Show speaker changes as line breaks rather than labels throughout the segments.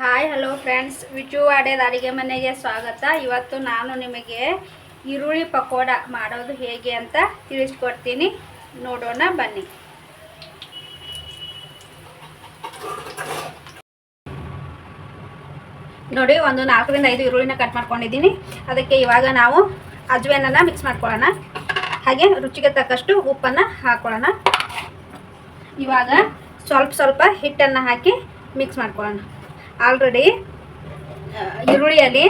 Hi hello friends Viju ಅಡುಗೆ ಮನೆಗೆ ಸ್ವಾಗತ ಇವತ್ತು ನಾನು ನಿಮಗೆ ಈರುಳ್ಳಿ ಪಕೋಡ ಮಾಡೋದು ಹೇಗೆ ಅಂತ ತಿಳಿಸ್ಕೊಡ್ತೀನಿ ನೋಡೋಣ ಬನ್ನಿ ನೋಡಿ ಒಂದು ನಾಲ್ಕರಿಂದ ಐದು ಈರುಳ್ಳಿನ ಕಟ್ ಮಾಡ್ಕೊಂಡಿದ್ದೀನಿ ಅದಕ್ಕೆ ಇವಾಗ ನಾವು ಅಜ್ವೇನನ್ನು ಮಿಕ್ಸ್ ಮಾಡ್ಕೊಳ್ಳೋಣ ಹಾಗೆ ರುಚಿಗೆ ತಕ್ಕಷ್ಟು ಉಪ್ಪನ್ನು ಹಾಕ್ಕೊಳ್ಳೋಣ ಇವಾಗ ಸ್ವಲ್ಪ ಸ್ವಲ್ಪ ಹಿಟ್ಟನ್ನು ಹಾಕಿ ಮಿಕ್ಸ್ ಮಾಡ್ಕೊಳ್ಳೋಣ ಆಲ್ರೆಡಿ ಈರುಳ್ಳಿಯಲ್ಲಿ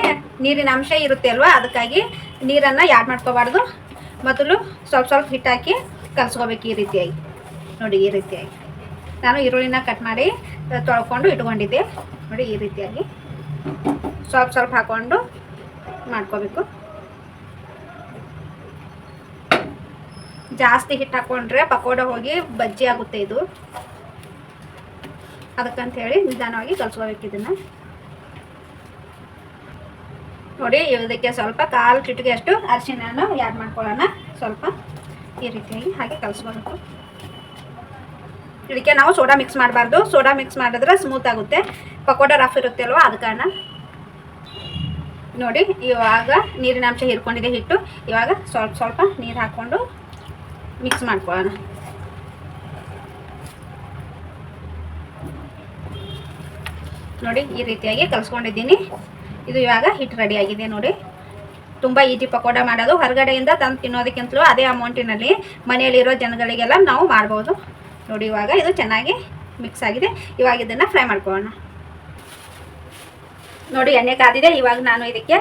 ನೀರಿನ ಅಂಶ ಇರುತ್ತೆ ಅಲ್ವಾ? ಅದಕ್ಕಾಗಿ ನೀರನ್ನು ಯಾಡ್ ಮಾಡ್ಕೋಬಾರ್ದು. ಮೊದಲು ಸ್ವಲ್ಪ ಸ್ವಲ್ಪ ಹಿಟ್ಟಾಕಿ ಕಲಿಸ್ಕೋಬೇಕು ಈ ರೀತಿಯಾಗಿ. ನೋಡಿ, ಈ ರೀತಿಯಾಗಿ. ನಾನು ಈರುಳ್ಳಿನ ಕಟ್ ಮಾಡಿ ತೊಳ್ಕೊಂಡು ಇಟ್ಕೊಂಡಿದ್ದೆ. ನೋಡಿ, ಈ ರೀತಿಯಾಗಿ ಸ್ವಲ್ಪ ಸ್ವಲ್ಪ ಹಾಕ್ಕೊಂಡು ಮಾಡ್ಕೋಬೇಕು. ಜಾಸ್ತಿ ಹಿಟ್ಟು ಹಾಕ್ಕೊಂಡ್ರೆ ಪಕೋಡ ಹೋಗಿ ಬಜ್ಜಿ ಆಗುತ್ತೆ ಇದು. ಅದಕ್ಕಂತ ಹೇಳಿ ನಿಧಾನವಾಗಿ ಕಲ್ಸ್ಕೋಬೇಕು ಇದನ್ನು. ನೋಡಿ ಇದಕ್ಕೆ ಸ್ವಲ್ಪ ಕಾಲು ಚಿಟಿಗೆ ಅಷ್ಟು ಅರಿಶಿನ ಯಾಡ್ ಮಾಡ್ಕೊಳ್ಳೋಣ. ಸ್ವಲ್ಪ ಈ ರೀತಿಯಾಗಿ ಹಾಗೆ ಕಲಿಸ್ಕೋಬೇಕು. ಇದಕ್ಕೆ ನಾವು ಸೋಡಾ ಮಿಕ್ಸ್ ಮಾಡಬಾರ್ದು. ಸೋಡಾ ಮಿಕ್ಸ್ ಮಾಡಿದ್ರೆ ಸ್ಮೂತ್ ಆಗುತ್ತೆ. ಪಕೋಡ ರಫ್ ಇರುತ್ತೆ ಅಲ್ವಾ, ಅದ ಕಾರಣ. ನೋಡಿ, ಇವಾಗ ನೀರಿನ ಅಂಶ ಹೀರ್ಕೊಂಡಿದೆ ಹಿಟ್ಟು. ಇವಾಗ ಸ್ವಲ್ಪ ಸ್ವಲ್ಪ ನೀರು ಹಾಕ್ಕೊಂಡು ಮಿಕ್ಸ್ ಮಾಡ್ಕೊಳ್ಳೋಣ. ನೋಡಿ ಈ ರೀತಿಯಾಗಿ ಕಲಿಸ್ಕೊಂಡಿದ್ದೀನಿ. ಇದು ಇವಾಗ ಹಿಟ್ಟು ರೆಡಿ ಆಗಿದೆ ನೋಡಿ. ತುಂಬ ಈಜಿ ಪಕೋಡ ಮಾಡೋದು. ಹೊರಗಡೆಯಿಂದ ತಂದು ತಿನ್ನೋದಕ್ಕಿಂತಲೂ ಅದೇ ಅಮೌಂಟಿನಲ್ಲಿ ಮನೆಯಲ್ಲಿರೋ ಜನಗಳಿಗೆಲ್ಲ ನಾವು ಮಾಡ್ಬೋದು. ನೋಡಿ ಇವಾಗ ಇದು ಚೆನ್ನಾಗಿ ಮಿಕ್ಸ್ ಆಗಿದೆ. ಇವಾಗ ಇದನ್ನು ಫ್ರೈ ಮಾಡ್ಕೊಳ್ಳೋಣ. ನೋಡಿ ಎಣ್ಣೆ ಕಾದಿದೆ. ಇವಾಗ ನಾನು ಇದಕ್ಕೆ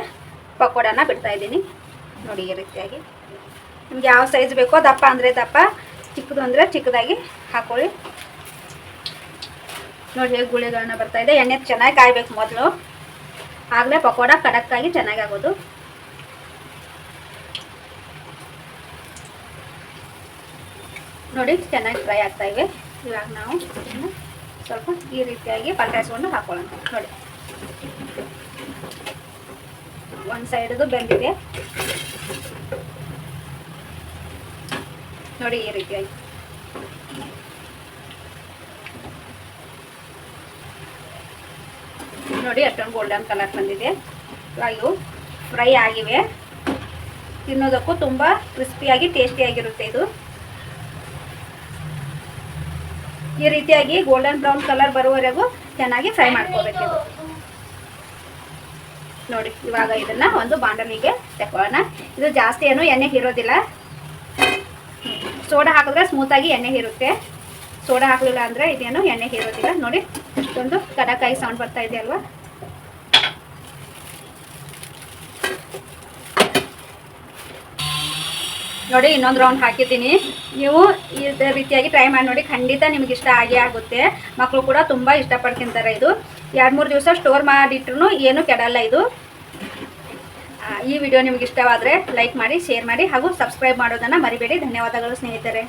ಪಕೋಡನ ಬಿಡ್ತಾ ಇದ್ದೀನಿ. ನೋಡಿ ಈ ರೀತಿಯಾಗಿ. ನಿಮ್ಗೆ ಯಾವ ಸೈಜ್ ಬೇಕೋ ದಪ್ಪ ಅಂದರೆ ದಪ್ಪ, ಚಿಕ್ಕದು ಅಂದರೆ ಚಿಕ್ಕದಾಗಿ ಹಾಕೊಳ್ಳಿ. ನೋಡಿ ಹೇಗೆ ಗುಳಿಗಳನ್ನ ಬರ್ತಾ ಇದೆ. ಎಣ್ಣೆ ಚೆನ್ನಾಗಿ ಕಾಯ್ಬೇಕು ಮೊದಲು. ಆಗಲೇ ಪಕೋಡ ಕಡಕ್ಕಾಗಿ ಚೆನ್ನಾಗಿ ಆಗೋದು ನೋಡಿ, ಚೆನ್ನಾಗಿ ಫ್ರೈ ಆಗ್ತಾ ಇವೆ. ಇವಾಗ ನಾವು ಸ್ವಲ್ಪ ಈ ರೀತಿಯಾಗಿ ಪಲ್ಟಾಯಿಸ್ಕೊಂಡು ಹಾಕೊಳ್ಳೋಣ. ನೋಡಿ. ಒಂದು ಸೈಡ್ದು ಬೆಂದಿದೆ. ನೋಡಿ ಈ ರೀತಿಯಾಗಿ. ನೋಡಿ ಅಷ್ಟೊಂದು ಗೋಲ್ಡನ್ ಕಲರ್ ಬಂದಿದೆ. ಇವು ಫ್ರೈ ಆಗಿವೆ. ತಿನ್ನೋದಕ್ಕೂ ತುಂಬ ಕ್ರಿಸ್ಪಿಯಾಗಿ ಟೇಸ್ಟಿಯಾಗಿರುತ್ತೆ ಇದು. ಈ ರೀತಿಯಾಗಿ ಗೋಲ್ಡನ್ ಬ್ರೌನ್ ಕಲರ್ ಬರುವವರೆಗೂ ಚೆನ್ನಾಗಿ ಫ್ರೈ ಮಾಡ್ಕೋಬೇಕು ನೋಡಿ, ಇವಾಗ ಇದನ್ನ ಒಂದು ಬಾಂಡಲಿಗೆ ತಕೊಳ್ಳೋಣ ಇದು ಜಾಸ್ತಿ ಏನು ಎಣ್ಣೆ ಹೀರೋದಿಲ್ಲ. ಸೋಡಾ ಹಾಕಿದ್ರೆ ಸ್ಮೂತಾಗಿ ಎಣ್ಣೆ ಹೀರುತ್ತೆ. ಸೋಡಾ ಹಾಕಲಿಲ್ಲ ಅಂದ್ರೆ ಇದೇನು ಎಣ್ಣೆ ಹೀರೋದಿಲ್ಲ. ನೋಡಿ ಇಷ್ಟೊಂದು ಕಡಕಾಯಿ ಸೌಂಡ್ ಬರ್ತಾ ಇದೆ ಅಲ್ವಾ? ನೋಡಿ, ಇನ್ನೊಂದು ರೌಂಡ್ ಹಾಕಿದ್ದೀನಿ. ನೀವು ಇದೇ ರೀತಿಯಾಗಿ ಟ್ರೈ ಮಾಡಿ ನೋಡಿ, ಖಂಡಿತ ನಿಮ್ಗೆ ಇಷ್ಟ ಆಗೇ ಆಗುತ್ತೆ. ಮಕ್ಕಳು ಕೂಡ ತುಂಬ ಇಷ್ಟಪಟ್ಟು ತಿಂತಾರೆ ಇದು. ಎರಡು ಮೂರು ದಿವಸ ಸ್ಟೋರ್ ಮಾಡಿಟ್ರು ಏನೂ ಕೆಡಲ್ಲ ಇದು. ಈ ವಿಡಿಯೋ ನಿಮ್ಗೆ ಇಷ್ಟವಾದರೆ ಲೈಕ್ ಮಾಡಿ ಶೇರ್ ಮಾಡಿ ಹಾಗೂ ಸಬ್ಸ್ಕ್ರೈಬ್ ಮಾಡೋದನ್ನು ಮರಿಬೇಡಿ. ಧನ್ಯವಾದಗಳು ಸ್ನೇಹಿತರೆ.